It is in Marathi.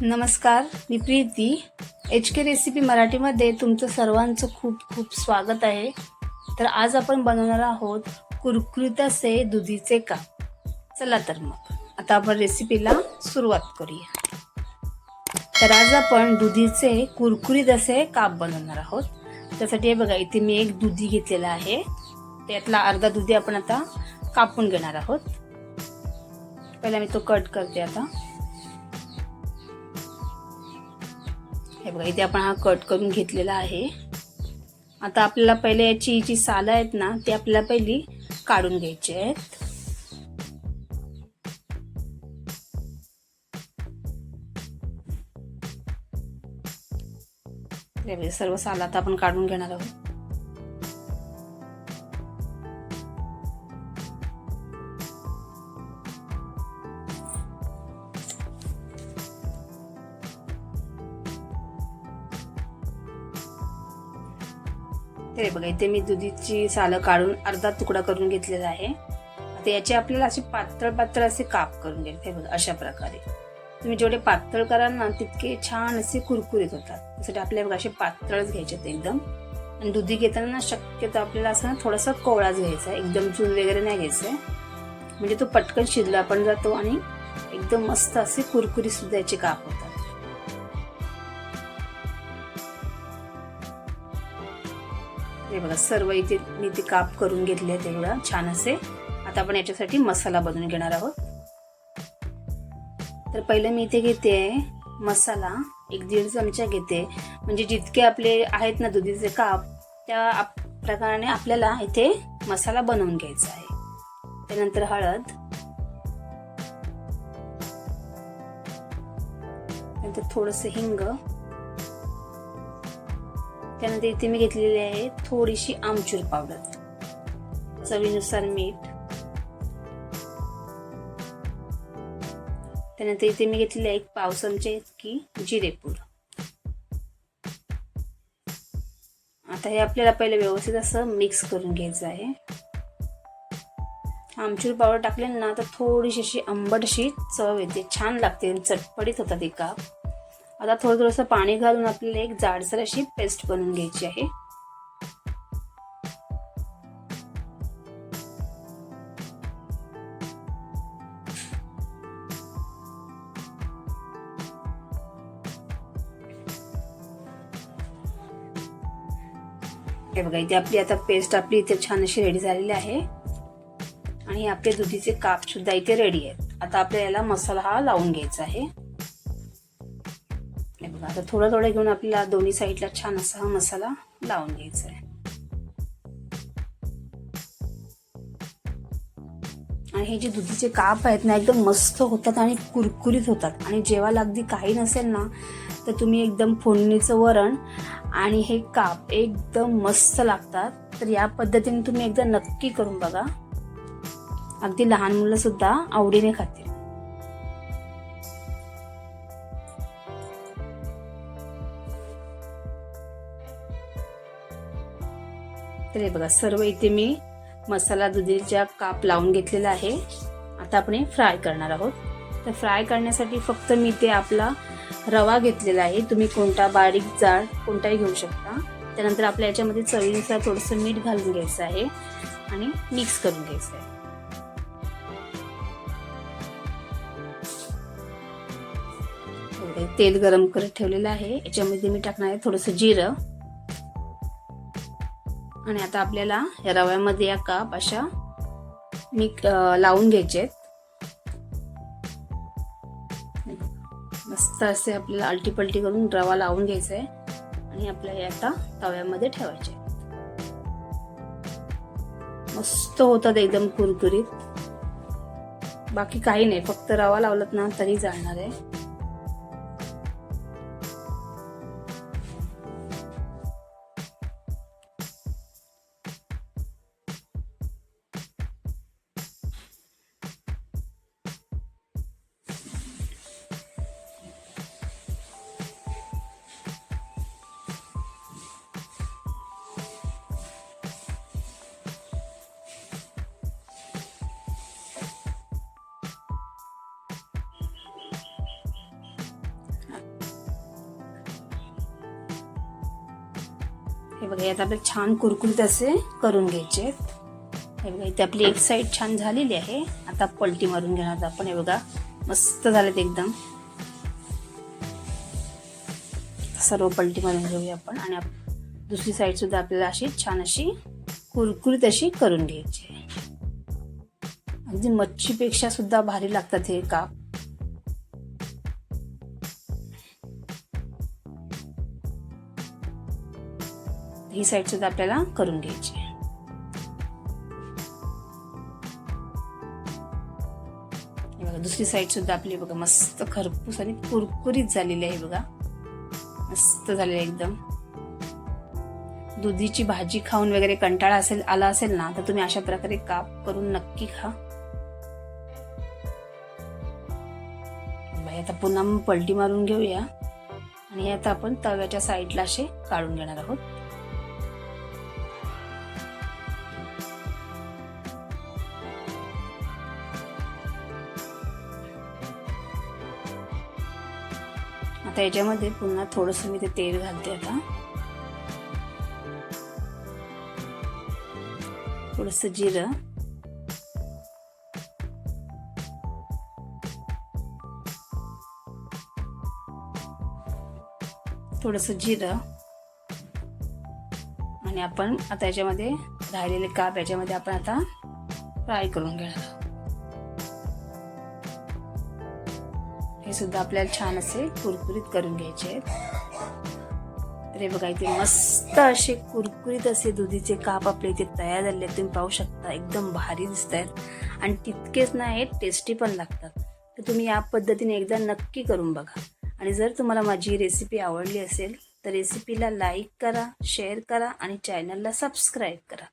नमस्कार मी प्रीती. एच के रेसिपी मराठीमध्ये तुमचं सर्वांचं खूप खूप स्वागत आहे. तर आज आपण बनवणार आहोत कुरकुरीत असे दुधीचे काप चला तर मग. आता आपण रेसिपीला सुरुवात करूया. तर आज आपण दुधीचे कुरकुरीत असे काप बनवणार आहोत. त्यासाठी हे बघा इथे मी एक दुधी घेतलेला आहे. त्यातला अर्धा दुधी आपण आता कापून घेणार आहोत. पहिला मी तो कट करते आता. हे बघा इथे आपण हा कट करून घेतलेला आहे. आता आपल्याला पहिले याची जी सालं आहेत ना ती आपल्याला पहिली काढून घ्यायची आहेत. सर्व साल आता आपण काढून घेणार आहोत. हे बघा इथे मी दुधीची सालं काढून अर्धा तुकडा करून घेतलेला आहे. आता याचे आपल्याला असे पातळ पातळ असे काप करून घ्यायचे. बघा अशा प्रकारे. तुम्ही जेवढे पातळ कराल ना तितके छान असे कुरकुरीत होतात. त्यासाठी आपल्याला बघा असे पातळच घ्यायचे ते एकदम. आणि दुधी घेताना ना शक्यतो आपल्याला असं ना थोडासा कोवळाच घ्यायचा आहे. एकदम चूल वगैरे नाही घ्यायचं आहे. म्हणजे तो पटकन शिजला पण जातो आणि एकदम मस्त असे कुरकुरी सुद्धा याचे काप होतात. हे बघा सर्व इथे मी ते काप करून घेतले आहेत एवढं छान असे. आता आपण याच्यासाठी मसाला बनवून घेणार आहोत. तर पहिलं मी इथे घेते मसाला एक दीड चमचा घेते. म्हणजे जितके आपले आहेत ना दुधीचे काप त्या आप- प्रकाराने आपल्याला इथे मसाला बनवून घ्यायचा आहे. त्यानंतर हळद. नंतर थोडस हिंग. त्यानंतर इथे मी घेतलेली आहे थोडीशी आमचूर पावडर. चवीनुसार मीठ. त्यानंतर इथे मी घेतलेली आहे एक पाव चमचे इतकी जिरेपूड आता हे आपल्याला पहिले व्यवस्थित असं मिक्स करून घ्यायचं आहे. आमचूर पावडर टाकले ना तर थोडीशी अशी आंबटशी चव येते. छान लागते चटपटीत होतात ते काप. आता थोडं थोडंसं पाणी घालून आपल्याला एक जाडसर अशी पेस्ट बनवून घ्यायची आहे. हे बघा इथे आपली आता पेस्ट आपली इथे छान अशी रेडी झालेली आहे. आणि आपले दुधीचे काप सुद्धा इथे रेडी आहेत. आता आपल्याला याला मसाला हा लावून घ्यायचा आहे. बघा आता थोडं थोडं घेऊन आपल्याला दोन्ही साईडला छान असा हा मसाला लावून घ्यायचा आहे. आणि हे जे दुधीचे काप आहेत ना एकदम मस्त होतात आणि कुरकुरीत होतात. आणि जेव्हा अगदी काही नसेल ना तर तुम्ही एकदम फोडणीचं वरण आणि हे काप एकदम मस्त लागतात. तर या पद्धतीने तुम्ही एकदा नक्की करून बघा. अगदी लहान मुलंसुद्धा आवडीने खातील. तर हे बघा सर्व इथे मी मसाला दुधीच्या काप लावून घेतलेला आहे. आता आपण हे फ्राय करणार आहोत. तर फ्राय करण्यासाठी फक्त मी ते आपला रवा घेतलेला आहे. तुम्ही कोणता बारीक जाड कोणताही घेऊ शकता. त्यानंतर आपल्या याच्यामध्ये चवीनुसार थोडंसं मीठ घालून घ्यायचं आहे आणि मिक्स करून घ्यायचं आहे. तेल गरम करत ठेवलेलं आहे. याच्यामध्ये मी टाकणार आहे थोडंसं जिरं. आणि आता आपल्याला या रव्यामध्ये या काप अशा मी लावून घ्यायचे आहेत. मस्त असे आपल्याला अलटीपलटी करून रवा लावून घ्यायचा आहे. आणि आपल्याला आता तव्यामध्ये ठेवायचे मस्त होतात एकदम कुरकुरीत. बाकी काही नाही फक्त रवा लावलात ना तरी जाणार आहे. हे बघा यात आपले छान कुरकुरीत असे करून घ्यायचे आहेत. हे बघा इथे आपली एक साईड छान झालेली आहे. आता पलटी मारून घेणार आपण. हे बघा मस्त झालेत एकदम. सर्व पलटी मारून घेऊया आपण. आणि दुसरी साईड सुद्धा आपल्याला अशी छान अशी कुरकुरीत अशी करून घ्यायची अगदी मच्छीपेक्षा सुद्धा भारी लागतात हे काप. ही साईड सुद्धा आपल्याला करून घ्यायची आहे. बघा दुसरी साईड सुद्धा आपली बघा मस्त खरपूस आणि कुरकुरीत झालेली आहे बघा. मस्त झालेली आहे एकदम. दुधीची भाजी खाऊन वगैरे कंटाळा असेल आला असेल ना तर तुम्ही अशा प्रकारे काप करून नक्की खा. आता पुन्हा पलटी मारून घेऊया. आणि आता आपण तव्याच्या साईडला असे काढून घेणार आहोत. आता याच्यामध्ये पुन्हा थोडंसं मी ते तेल घालते आता. थोडस जिरं. थोडस जिरं. आणि आपण आता याच्यामध्ये राहिलेले काप याच्यामध्ये आपण आता फ्राय करून घेणार आहोत. सुद्धा आपल्याला छान असे कुरकुरीत करून घ्यायचे आहेत. अरे बघा इथे मस्त असे कुरकुरीत असे दुधीचे काप आपले इथे तयार झाले आहेत. तुम्ही पाहू शकता एकदम भारी दिसत आहेत आणि तितकेच नाही टेस्टी पण लागतात. तर तुम्ही या पद्धतीने एकदा नक्की करून बघा. आणि जर तुम्हाला माझी रेसिपी आवडली असेल तर रेसिपीला लाईक करा शेअर करा आणि चॅनलला सबस्क्राईब करा.